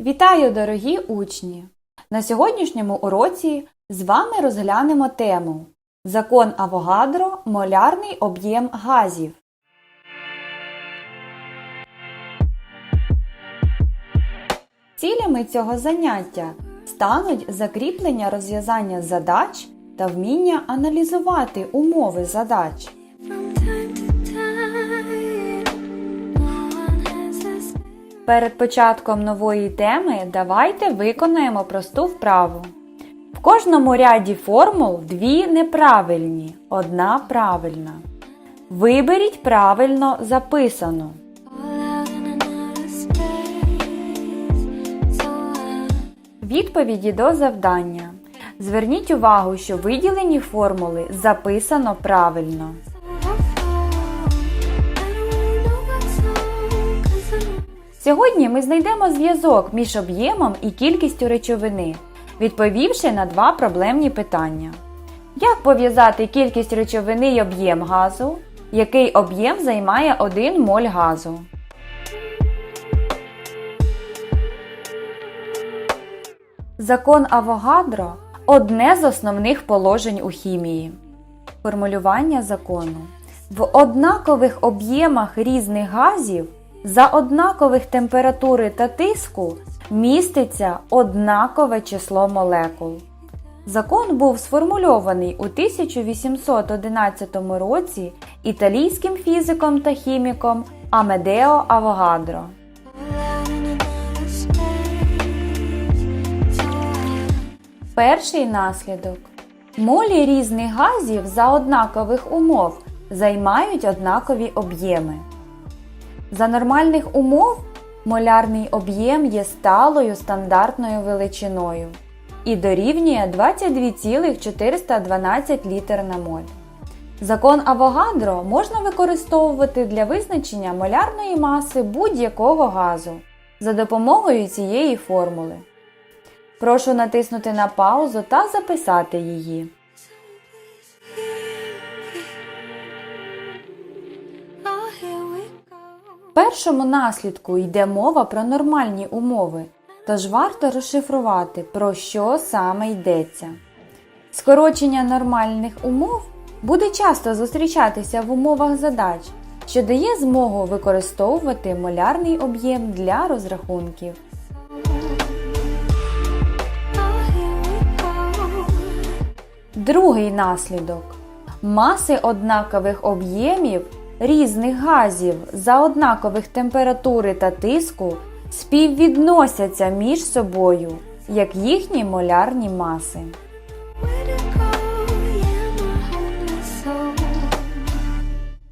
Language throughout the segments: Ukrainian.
Вітаю, дорогі учні! На сьогоднішньому уроці з вами розглянемо тему Закон Авогадро Молярний об'єм газів. Цілями цього заняття стануть закріплення розв'язання задач та вміння аналізувати умови задач. Перед початком нової теми давайте виконаємо просту вправу. В кожному ряді формул дві неправильні, одна правильна. Виберіть правильно записану. Відповіді до завдання. Зверніть увагу, що виділені формули записано правильно. Сьогодні ми знайдемо зв'язок між об'ємом і кількістю речовини, відповівши на два проблемні питання. Як пов'язати кількість речовини й об'єм газу? Який об'єм займає 1 моль газу? Закон Авогадро одне з основних положень у хімії. Формулювання закону. В однакових об'ємах різних газів за однакових температури та тиску міститься однакове число молекул. Закон був сформульований у 1811 році італійським фізиком та хіміком Амедео Авогадро. Перший наслідок. Молі різних газів за однакових умов займають однакові об'єми. За нормальних умов молярний об'єм є сталою стандартною величиною і дорівнює 22,412 літр на моль. Закон Авогадро можна використовувати для визначення молярної маси будь-якого газу за допомогою цієї формули. Прошу натиснути на паузу та записати її. Першому наслідку йде мова про нормальні умови, тож варто розшифрувати, про що саме йдеться. Скорочення нормальних умов буде часто зустрічатися в умовах задач, що дає змогу використовувати молярний об'єм для розрахунків. Другий наслідок. Маси однакових об'ємів різних газів за однакових температури та тиску співвідносяться між собою, як їхні молярні маси.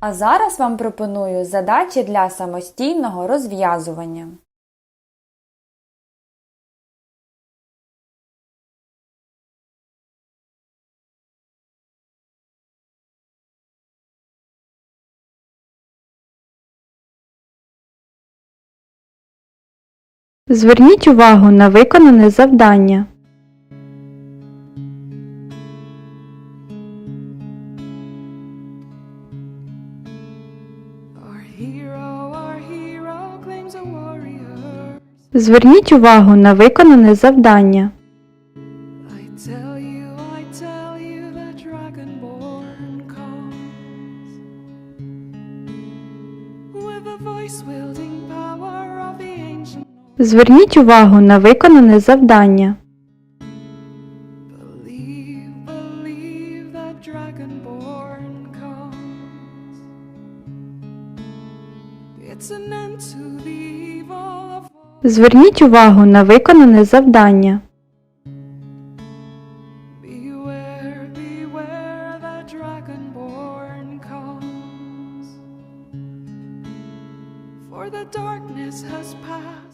А зараз вам пропоную задачі для самостійного розв'язування. Зверніть увагу на виконане завдання. Зверніть увагу на виконане завдання. Voice wielding power of the ancient. Зверніть увагу на виконане завдання. Зверніть увагу на виконане завдання. For the darkness has passed.